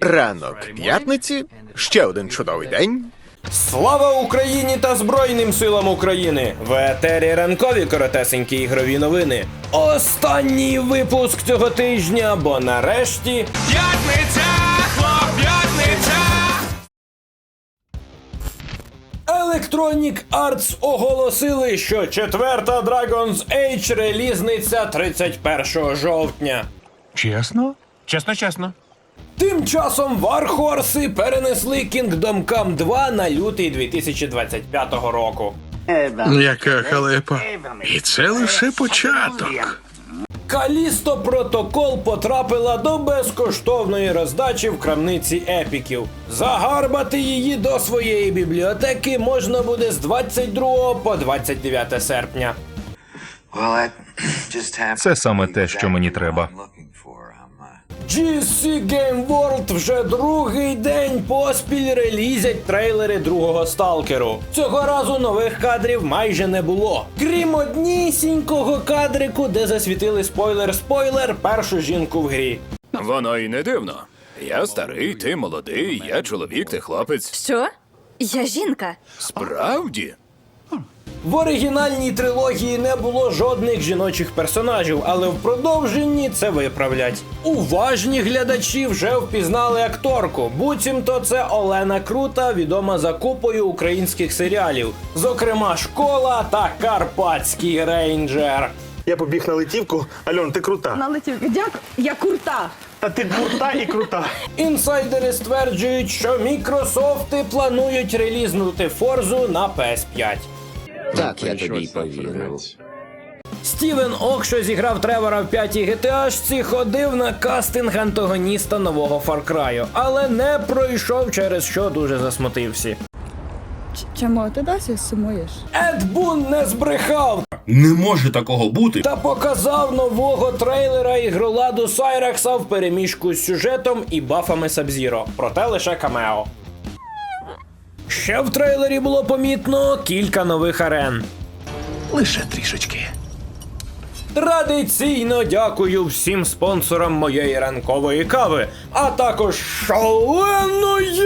Ранок п'ятниці, ще один чудовий день. Слава Україні та Збройним силам України! В етері ранкові коротесенькі ігрові новини. Останній випуск цього тижня, бо нарешті П'ятниця, хлоп, п'ятниця! Electronic Arts оголосили, що четверта Dragon's Age релізниться 31 жовтня. Чесно? Чесно, чесно. Тим часом Warhorse перенесли Kingdom Come 2 на лютий 2025 року. Яка халепа. І це лише початок. Калісто Протокол потрапила до безкоштовної роздачі в крамниці епіків. Загарбати її до своєї бібліотеки можна буде з 22 по 29 серпня. Це саме те, що мені треба. GSC Game World вже другий день поспіль релізять трейлери другого сталкеру. Цього разу нових кадрів майже не було. Крім однісінького кадрику, де засвітили спойлер-спойлер першу жінку в грі. Воно і не дивно. Я старий, ти молодий, я чоловік, ти хлопець. Що? Я жінка. Справді? В оригінальній трилогії не було жодних жіночих персонажів, але в продовженні це виправлять. Уважні глядачі вже впізнали акторку. Буцімто це Олена Крута, відома за купою українських серіалів, зокрема Школа та Карпатський рейнджер. Я побіг на летівку. Альон, ти крута. На Налетів. Дякую. Я курта. А ти крута і крута. Інсайдери стверджують, що Мікрософти планують релізнути Форзу на PS5. Так, я тобі й повірив. Стівен Ок, що зіграв Тревора в п'ятій GTA-шці, ходив на кастинг антагоніста нового Far Cry, але не пройшов, через що дуже засмутився. Чому ти досі сумуєш? Ед Бун не збрехав Не може такого бути. та показав нового трейлера ігроладу Сайрекса в переміжку з сюжетом і бафами Сабзіро, проте лише камео. Ще в трейлері було помітно кілька нових арен. Лише трішечки. Традиційно дякую всім спонсорам моєї ранкової кави, а також шаленої